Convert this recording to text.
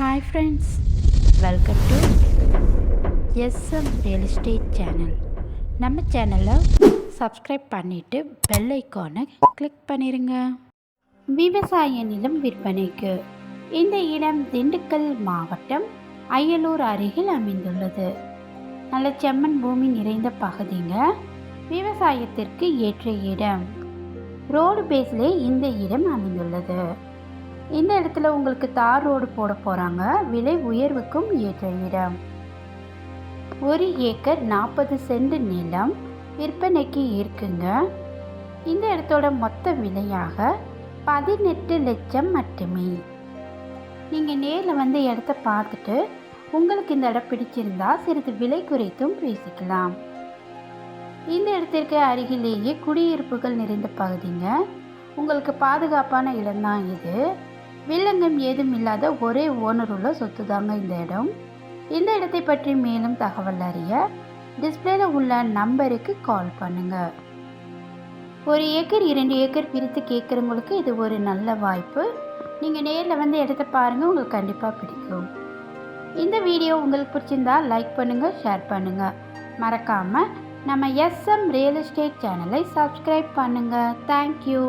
Hi friends welcome to SM real estate channel நம்ம சேனலை subscribe பண்ணிவிட்டு பெல் ஐக்கானை கிளிக் பண்ணிடுங்க விவசாய நிலம் விற்பனைக்கு இந்த இடம் திண்டுக்கல் மாவட்டம் அயலூர் அருகில் அமைந்துள்ளது. நல்ல செம்மண் பூமி நிறைந்த பகுதிங்க. விவசாயத்திற்கு ஏற்ற இடம். ரோடு பேஸ்லே இந்த இடம் அமைந்துள்ளது. இந்த இடத்துல உங்களுக்கு தார் ரோடு போட போகிறாங்க விலை உயர்வுக்கும் ஏற்ற இடம். ஒரு ஏக்கர் நாற்பது சென்ட் நிலம் விற்பனைக்கு இருக்குங்க. இந்த இடத்தோட மொத்த விலையாக பதினெட்டு லட்சம் மட்டுமே. நீங்கள் நேரில் வந்து இடத்த பார்த்துட்டு உங்களுக்கு இந்த இடம் பிடிச்சிருந்தா சிறிது விலை குறைத்தும் பேசிக்கலாம். இந்த இடத்திற்கு அருகிலேயே குடியிருப்புகள் நிறைந்த பகுதிங்க. உங்களுக்கு பாதுகாப்பான இடம்தான் இது. வில்லங்கம் ஏதும் இல்லாத ஒரே ஓனர் உள்ள சொத்து தாங்க இந்த இடம். இந்த இடத்தை பற்றி மேலும் தகவல் அறிய டிஸ்பிளேல உள்ள நம்பருக்கு கால் பண்ணுங்க. ஒரு ஏக்கர் இரண்டு ஏக்கர் பிரித்து கேட்குறவங்களுக்கு இது ஒரு நல்ல வாய்ப்பு. நீங்கள் நேரில் வந்து இடத்த பாருங்கள் உங்களுக்கு கண்டிப்பாக பிடிக்கும். இந்த வீடியோ உங்களுக்கு பிடிச்சிருந்தா லைக் பண்ணுங்கள் ஷேர் பண்ணுங்கள் மறக்காமல் நம்ம எஸ்எம் ரியல் எஸ்டேட் சேனலை சப்ஸ்கிரைப் பண்ணுங்கள் தேங்க்யூ.